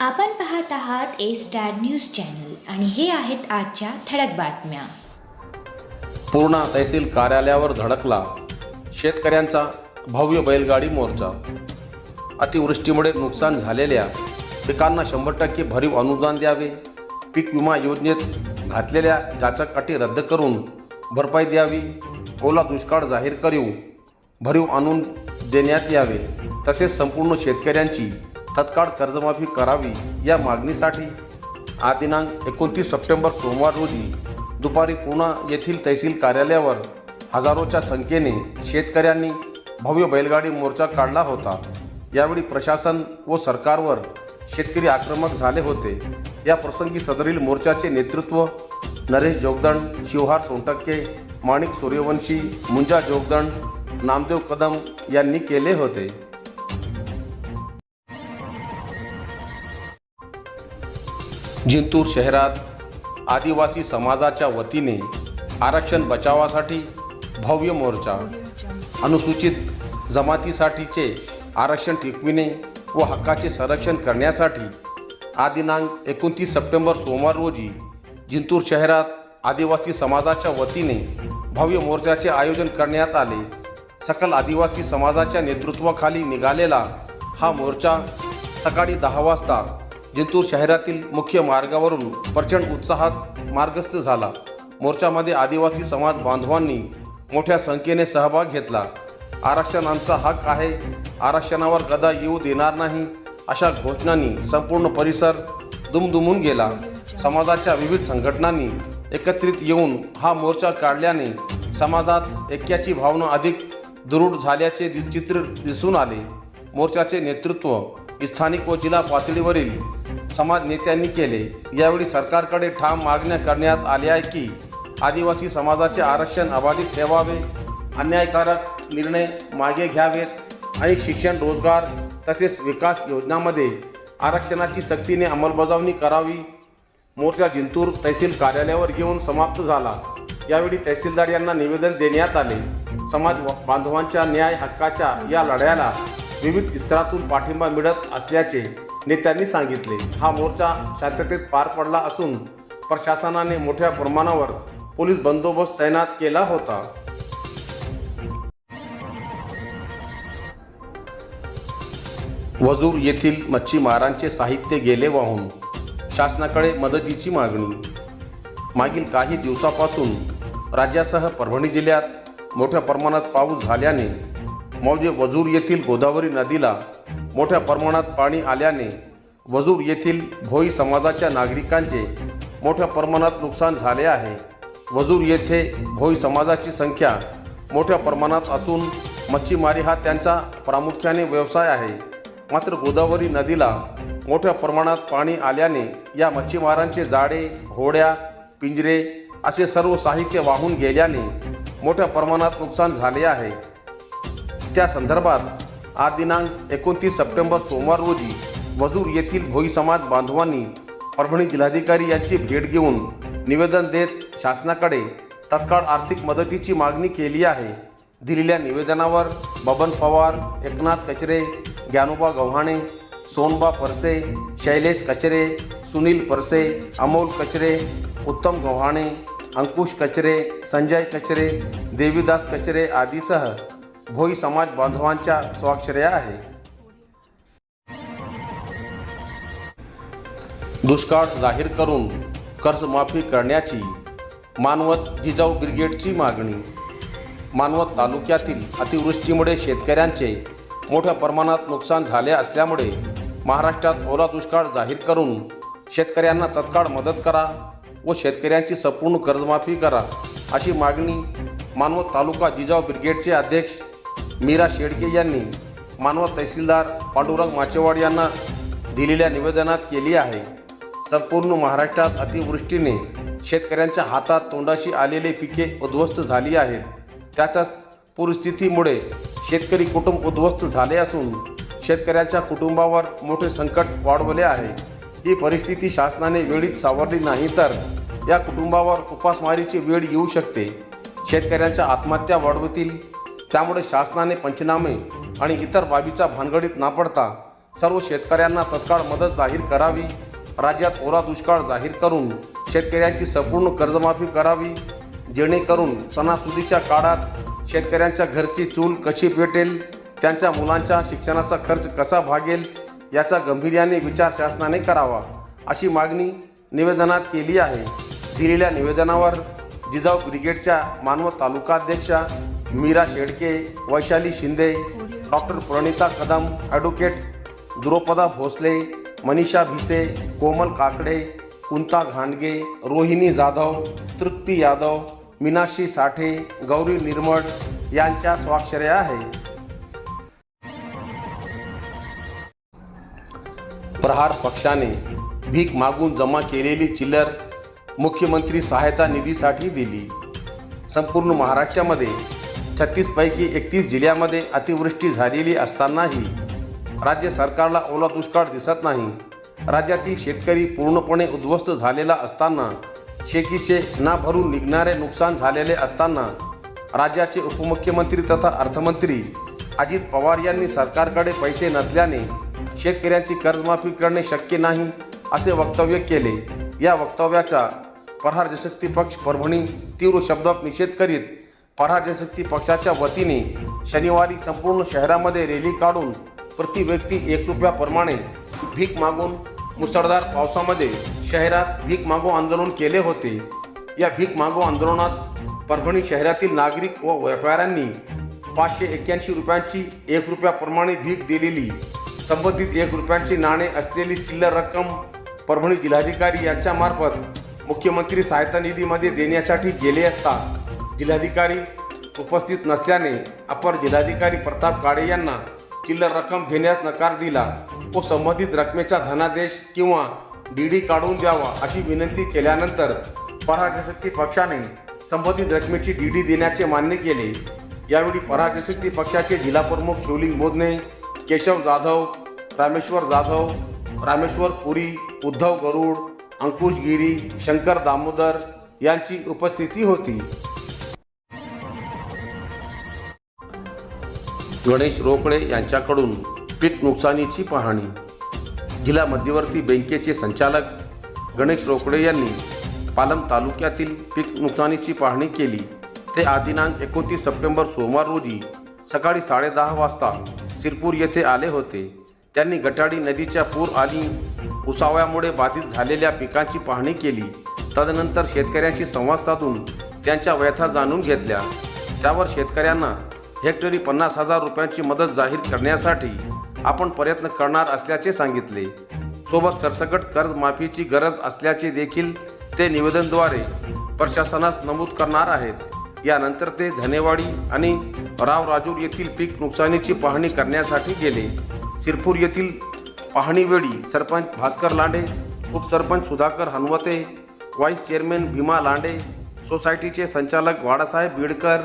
आपण पाहत आहात ए स्टार न्यूज चॅनल आणि हे आहेत आजच्या ठळक बातम्या. पूर्णा तहसील कार्यालयावर धडकला. शेतकऱ्यांचा भव्य बैलगाडी मोर्चा. अतिवृष्टीमुळे नुकसान झालेल्या पिकांना शंभर टक्के भरीव अनुदान द्यावे. पीक विमा योजनेत घातलेल्या जाचक अटी रद्द करून भरपाई द्यावी. ओला दुष्काळ जाहीर करीव. भरीव आणून देण्यात यावे. तसेच संपूर्ण शेतकऱ्यांची तत्काळ कर्जमाफी करावी या मागणीसाठी आज दिनांक एकोणतीस सप्टेंबर सोमवार रोजी दुपारी पुणा येथील तहसील कार्यालयावर हजारोच्या संख्येने शेतकऱ्यांनी भव्य बैलगाडी मोर्चा काढला होता. यावेळी प्रशासन व सरकारवर शेतकरी आक्रमक झाले होते. या प्रसंगी सदरील मोर्चाचे नेतृत्व नरेश जोगदंड शिवहार सोनटक्के माणिक सूर्यवंशी मुंजा जोगदंड नामदेव कदम यांनी केले होते. जिंतूर शहरात आदिवासी समाजाच्या वतीने आरक्षण बचावासाठी भव्य मोर्चा अनुसूचित जमातीसाठीचे आरक्षण टिकविणे व हक्काचे संरक्षण करण्यासाठी आज दिनांक एकोणतीस सप्टेंबर सोमवार रोजी जिंतूर शहरात आदिवासी समाजाच्या वतीने भव्य मोर्चाचे आयोजन करण्यात आले. सकल आदिवासी समाजाच्या नेतृत्वाखाली निघालेला हा मोर्चा सकाळी दहा वाजता जिंतूर शहरातील मुख्य मार्गावरून प्रचंड उत्साहात मार्गस्थ झाला. मोर्चामध्ये आदिवासी समाज बांधवांनी मोठ्या संख्येने सहभाग घेतला. आरक्षण आमचा हक आहे. आरक्षणावर गदा येऊ देणार नाही अशा घोषणांनी संपूर्ण परिसर दुमदुमून गेला. समाजाच्या विविध संघटनांनी एकत्रित येऊन हा मोर्चा काढल्याने समाजात ऐक्याची भावना अधिक दृढ झाल्याचे चित्र दिसून आले. मोर्चाचे नेतृत्व स्थानिक व जिल्हा पातळीवरील समाज नेत्यांनी केले. यावेळी सरकारकडे ठाम मागण्या करण्यात आल्या आहे की आदिवासी समाजाचे आरक्षण अबाधित ठेवावे अन्यायकारक निर्णय मागे घ्यावेत आणि शिक्षण रोजगार तसेच विकास योजनामध्ये आरक्षणाची सक्तीने अंमलबजावणी करावी. मोर्चा जिंतूर तहसील कार्यालयावर घेऊन समाप्त झाला. यावेळी तहसीलदार यांना निवेदन देण्यात आले. समाज बांधवांच्या न्याय हक्काच्या या लढ्याला विविध स्तरातून पाठिंबा मिळत असल्याचे नेत्यांनी सांगितले. हा मोर्चा शांततेत पार पडला असून प्रशासनाने मोठ्या प्रमाणावर पोलीस बंदोबस्त तैनात केला होता. वजूर येथील मच्छीमारांचे साहित्य गेले वाहून शासनाकडे मदतीची मागणी. मागील काही दिवसापासून राज्यासह परभणी जिल्ह्यात मोठ्या प्रमाणात पाऊस झाल्याने मौजे वजूर येथील गोदावरी नदीला मोठ्या प्रमाणात पाणी आल्याने वजूर येथील भोई समाजाच्या नागरिकांचे मोठ्या प्रमाणात नुकसान झाले आहे. वजूर येथे भोई समाजाची संख्या मोठ्या प्रमाणात असून मच्छीमारी हा त्यांचा प्रामुख्याने व्यवसाय आहे. मात्र गोदावरी नदीला मोठ्या प्रमाणात पाणी आल्याने या मच्छीमारांचे जाळे होड्या पिंजरे असे सर्व साहित्य वाहून गेल्याने मोठ्या प्रमाणात नुकसान झाले आहे. त्या संदर्भात आज दिनांक एकोणतीस सप्टेंबर सोमवार रोजी वजूर येथील भोई समाज बांधवांनी परभणी जिल्हाधिकारी यांची भेट घेऊन निवेदन देत शासनाकडे तत्काळ आर्थिक मदतीची मागणी केली आहे. दिलेल्या निवेदनावर बबन पवार एकनाथ कचरे ज्ञानोबा गव्हाणे सोनबा परसे शैलेश कचरे सुनील परसे अमोल कचरे उत्तम गव्हाणे अंकुश कचरे संजय कचरे देवीदास कचरे आदीसह भोई समाज बांधवांच्या स्वाक्षर्या आहे. दुष्काळ जाहीर करून कर्जमाफी करण्याची मानवत जिजाऊ ब्रिगेडची मागणी. मानवत तालुक्यातील अतिवृष्टीमुळे शेतकऱ्यांचे मोठ्या प्रमाणात नुकसान झाले असल्यामुळे महाराष्ट्रात ओला दुष्काळ जाहीर करून शेतकऱ्यांना तत्काळ मदत करा व शेतकऱ्यांची संपूर्ण कर्जमाफी करा अशी मागणी मानवत तालुका जिजाऊ ब्रिगेडचे अध्यक्ष मीरा शेडके यांनी मानवत तहसीलदार पांडुरंग माचेवाड यांना दिलेल्या निवेदनात केली आहे. संपूर्ण महाराष्ट्रात अतिवृष्टीने शेतकऱ्यांच्या हातात तोंडाशी आलेले पिके उद्ध्वस्त झाली आहेत. त्यातच पूरस्थितीमुळे शेतकरी कुटुंब उद्ध्वस्त झाले असून शेतकऱ्यांच्या कुटुंबावर मोठे संकट वाढवले आहे. ही परिस्थिती शासनाने वेळीच सावरली नाही तर या कुटुंबावर उपासमारीची वेळ येऊ शकते. शेतकऱ्यांच्या आत्महत्या वाढवतील त्यामुळे शासनाने पंचनामे आणि इतर बाबीचा भानगडीत न पडता सर्व शेतकऱ्यांना तत्काळ मदत जाहीर करावी राज्यात ओला दुष्काळ जाहीर करून शेतकऱ्यांची संपूर्ण कर्जमाफी करावी जेणेकरून सणासुदीच्या काळात शेतकऱ्यांच्या घरची चूल कशी पेटेल त्यांच्या मुलांच्या शिक्षणाचा खर्च कसा भागेल याचा गंभीर्याने विचार शासनाने करावा अशी मागणी निवेदनात केली आहे. दिलेल्या निवेदनावर जिजाऊ ब्रिगेडच्या मानवत तालुकाध्यक्षा मीरा शेडके वैशाली शिंदे डॉक्टर प्रणिता कदम ॲडव्होकेट द्रौपदा भोसले मनीषा भिसे कोमल काकडे कुंता घांडगे रोहिणी जाधव तृप्ती यादव मीनाक्षी साठे गौरी निर्मळ यांच्या स्वाक्षऱ्या आहे. प्रहार पक्षाने भीक मागून जमा केलेली चिल्लर मुख्यमंत्री सहायता निधीसाठी दिली. संपूर्ण महाराष्ट्रामध्ये छत्तीसपैकी एकतीस जिल्ह्यामध्ये अतिवृष्टी झालेली असतानाही राज्य सरकारला ओला दुष्काळ दिसत नाही. राज्यातील शेतकरी पूर्णपणे उद्ध्वस्त झालेला असताना शेतीचे ना भरून निघणारे नुकसान झालेले असताना राज्याचे उपमुख्यमंत्री तथा अर्थमंत्री अजित पवार यांनी सरकारकडे पैसे नसल्याने शेतकऱ्यांची कर्जमाफी करणे शक्य नाही असे वक्तव्य केले. या वक्तव्याचा प्रहार जशक्ती पक्ष परभणी तीव्र शब्दात निषेध करीत प्रहार जनशक्ती पक्षाच्या वतीने शनिवारी संपूर्ण शहरामध्ये रॅली काढून प्रति व्यक्ती एक रुपयाप्रमाणे भीक मागून मुसळधार पावसामध्ये शहरात भीक मागो आंदोलन केले होते. या भीक मागो आंदोलनात परभणी शहरातील नागरिक व व्यापाऱ्यांनी पाचशे एक्क्याऐंशी रुपयांची एक रुपयाप्रमाणे भीक दिलेली. संबंधित एक रुपयांची नाणे असलेली चिल्लर रक्कम परभणी जिल्हाधिकारी यांच्यामार्फत मुख्यमंत्री सहायता निधीमध्ये देण्यासाठी गेले असता जिल्हाधिकारी उपस्थित नसल्याने अपर जिल्हाधिकारी प्रताप काळे यांना चिल्लर रक्कम घेण्यास नकार दिला. व संबंधित रकमेचा धनादेश किंवा डी डी काढून द्यावा अशी विनंती केल्यानंतर पराजशक्ती पक्षाने संबंधित रकमेची डी डी देण्याचे मान्य केले. यावेळी पराजशक्ती पक्षाचे जिल्हाप्रमुख शिवलिंग बोधने केशव जाधव रामेश्वर जाधव रामेश्वर पुरी उद्धव गरुड अंकुश गिरी शंकर दामोदर यांची उपस्थिती होती. गणेश रोकडे यांच्याकडून पीक नुकसानीची पाहणी. जिल्हा मध्यवर्ती बँकेचे संचालक गणेश रोकडे यांनी पालम तालुक्यातील पीक नुकसानीची पाहणी केली. ते आदिनांक एकोणतीस सप्टेंबर सोमवार रोजी सकाळी साडेदहा वाजता सिरपूर येथे आले होते. त्यांनी गटाडी नदीच्या पूर आणि उसाव्यामुळे बाधित झालेल्या पिकांची पाहणी केली. तदनंतर शेतकऱ्यांशी संवाद साधून त्यांच्या व्यथा जाणून घेतल्या. त्यावर शेतकऱ्यांना हेक्टरी पन्नास हजार रुपयांची मदत जाहीर करण्यासाठी आपण प्रयत्न करणार असल्याचे सांगितले. सोबत सरसकट कर्जमाफीची गरज असल्याचे देखील ते निवेदनद्वारे प्रशासनास नमूद करणार आहेत. यानंतर ते धनेवाडी आणि राव राजूर येथील पीक नुकसानीची पाहणी करण्यासाठी गेले. सिरपूर येथील पाहणीवेळी सरपंच भास्कर लांडे उपसरपंच सुधाकर हनवते व्हाईस चेअरमॅन भीमा लांडे सोसायटीचे संचालक वाडासाहेब बिडकर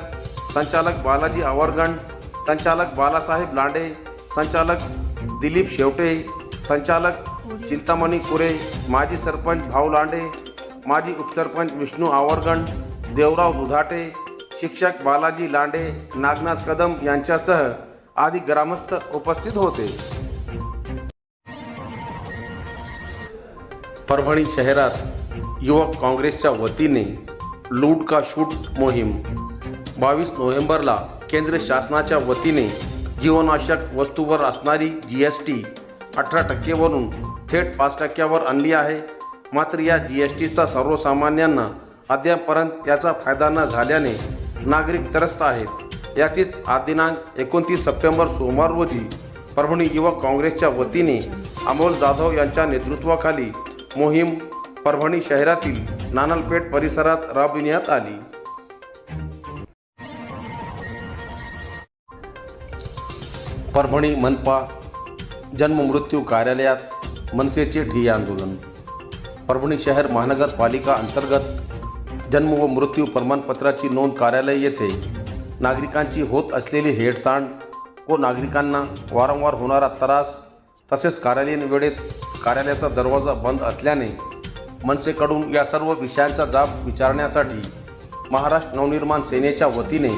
संचालक बालाजी आवरगण संचालक बालासाहेब लांडे संचालक दिलीप शेवटे संचालक चिंतामणी कुरे माजी सरपंच भाऊ लांडे माजी उपसरपंच विष्णू आवरगण देवराव दुधाटे शिक्षक बालाजी लांडे नागनाथ कदम यांच्यासह आदी ग्रामस्थ उपस्थित होते. परभणी शहरात युवक काँग्रेसच्या वतीने लूट का शूट मोहीम बावीस नोव्हेंबरला केंद्र शासनाच्या वतीने जीवनावश्यक वस्तूवर असणारी जी एस टी अठरा टक्केवरून थेट पाच टक्क्यावर आणली आहे. मात्र या जी एस टीचा सर्वसामान्यांना अद्यापपर्यंत त्याचा फायदा न झाल्याने नागरिक त्रस्त आहेत. याचीच आज दिनांक एकोणतीस सप्टेंबर सोमवार रोजी परभणी युवक काँग्रेसच्या वतीने अमोल जाधव यांच्या नेतृत्वाखाली मोहीम परभणी शहरातील नानलपेठ परिसरात राबविण्यात आली. परभणी मनपा जन्ममृत्यू कार्यालयात मनसेचे ठिय्या आंदोलन. परभणी शहर महानगरपालिका अंतर्गत जन्म व मृत्यू प्रमाणपत्राची नोंद कार्यालय येथे नागरिकांची होत असलेली हेडसांड व नागरिकांना वारंवार होणारा त्रास तसेच कार्यालयीन वेळेत कार्यालयाचा दरवाजा बंद असल्याने मनसेकडून या सर्व विषयांचा जाब विचारण्यासाठी महाराष्ट्र नवनिर्माण सेनेच्या वतीने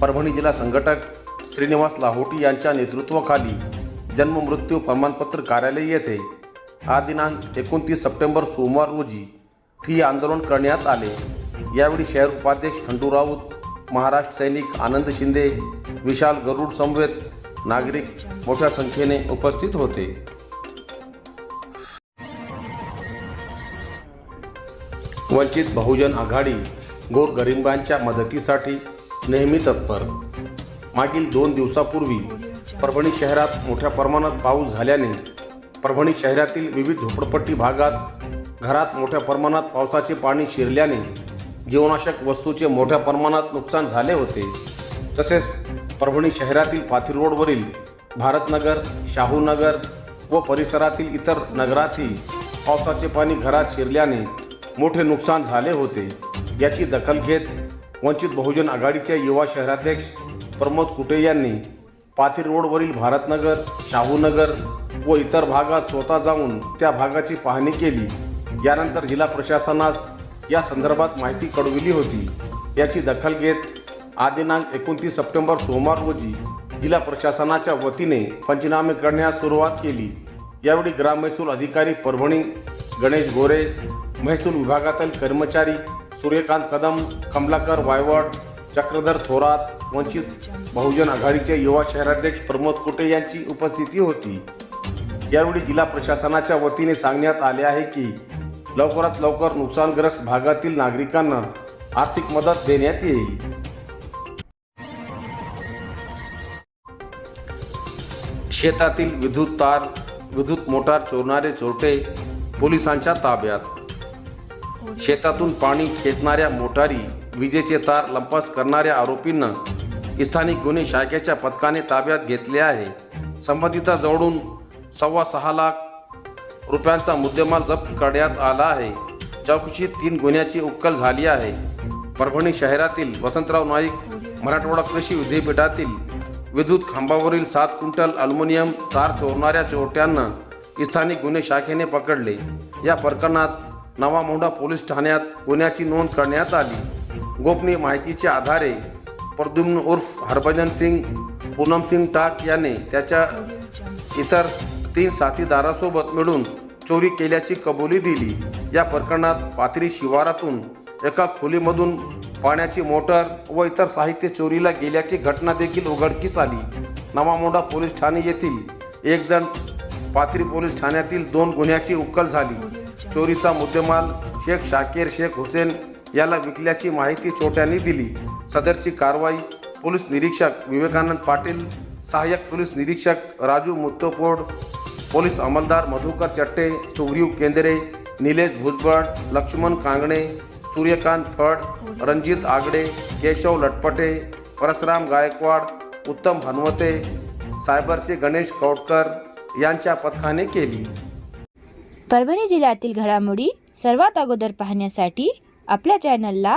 परभणी जिल्हा संघटक श्रीनिवास लाहोटी यांच्या नेतृत्वाखाली जन्ममृत्यू प्रमाणपत्र कार्यालय येथे हा दिनांक एकोणतीस सप्टेंबर सोमवार रोजी ठिय्या आंदोलन करण्यात आले. यावेळी शहर उपाध्यक्ष खंडू राऊत महाराष्ट्र सैनिक आनंद शिंदे विशाल गरुड समवेत नागरिक मोठ्या संख्येने उपस्थित होते. वंचित बहुजन आघाडी गोरगरिबांच्या मदतीसाठी नेहमी तत्पर मागील दोन दिवसापूर्वी परभणी शहरात मोठ्या प्रमाणात पाऊस झाल्याने परभणी शहरातील विविध झोपडपट्टी भागात घरात मोठ्या प्रमाणात पावसाचे पाणी शिरल्याने जीवनाशक वस्तूचे मोठ्या प्रमाणात नुकसान झाले होते. तसेच परभणी शहरातील पाथी रोडवरील भारतनगर शाहूनगर व परिसरातील इतर नगरातही पावसाचे पाणी घरात शिरल्याने मोठे नुकसान झाले होते. याची दखल घेत वंचित बहुजन आघाडीचे युवा शहराध्यक्ष प्रमोद कुटे यांनी पाथीर रोडवरील भारतनगर शाहूनगर व इतर भागात स्वतः जाऊन त्या भागाची पाहणी केली. यानंतर जिल्हा प्रशासनास या संदर्भात माहिती कळविली होती. याची दखल घेत आदिनांक एकोणतीस सप्टेंबर सोमवार रोजी जिल्हा प्रशासनाच्या वतीने पंचनामे करण्यास सुरुवात केली. यावेळी ग्राममहसूल अधिकारी परभणी गणेश गोरे महसूल विभागातील कर्मचारी सूर्यकांत कदम कमलाकर वायवड चक्रधर थोरात वंचित बहुजन आघाडीचे युवा शहराध्यक्ष प्रमोद कुटे यांची उपस्थिती होती. यावेळी जिल्हा प्रशासनाच्या वतीने सांगण्यात आले आहे की लवकरात लवकर नुकसानग्रस्त भागातील नागरिकांना आर्थिक मदत देण्यात येईल. शेतातील विद्युत तार विद्युत मोटार चोरणारे चोरटे पोलिसांच्या ताब्यात. शेतातून पाणी खेचणाऱ्या मोटारी विजेचे तार लंपास करणाऱ्या आरोपींना स्थानिक गुन्हे शाखेच्या पथकाने ताब्यात घेतले आहे. संबंधिताजवळून सव्वा सहा लाख रुपयांचा मुद्देमाल जप्त करण्यात आला आहे. चौकशीत तीन गुन्ह्याची उकल झाली आहे. परभणी शहरातील वसंतराव नाईक मराठवाडा कृषी विद्यापीठातील विद्युत खांबावरील सात क्विंटल अल्युमिनियम तार चोरणाऱ्या चोरट्यांना स्थानिक गुन्हे शाखेने पकडले. या प्रकरणात नवा मोंढा पोलीस ठाण्यात गुन्ह्याची नोंद करण्यात आली. गोपनीय माहितीच्या आधारे प्रद्युम्न उर्फ हरभजन सिंग पूनम सिंग टाक याने त्याच्या इतर तीन साथीदारासोबत मिळून चोरी केल्याची कबुली दिली. या प्रकरणात पाथरी शिवारातून एका खोलीमधून पाण्याची मोटर व इतर साहित्य चोरीला गेल्याची घटना देखील उघडकीस आली. नवामोडा पोलीस ठाणे येथील एक जण पाथरी पोलीस ठाण्यातील दोन गुन्ह्याची उकल झाली. चोरीचा मुद्देमाल शेख शाकीर शेख हुसेन याला विकल्याची माहिती चोट्यांनी दिली. सदरची कारवाई पोलीस निरीक्षक विवेकानंद पाटील सहाय्यक पोलीस निरीक्षक राजू मुत्तोपोड पोलीस अंमलदार मधुकर चट्टे सुग्रीव केंद्रे निलेश भुजबळ लक्ष्मण कांगणे सूर्यकांत फड रणजित आगडे केशव लटपटे परशुराम गायकवाड उत्तम हनवते सायबरचे गणेश कौटकर यांच्या पथकाने केली. परभणी जिल्ह्यातील घडामोडी सर्वात अगोदर पाहण्यासाठी आपल्या चॅनलला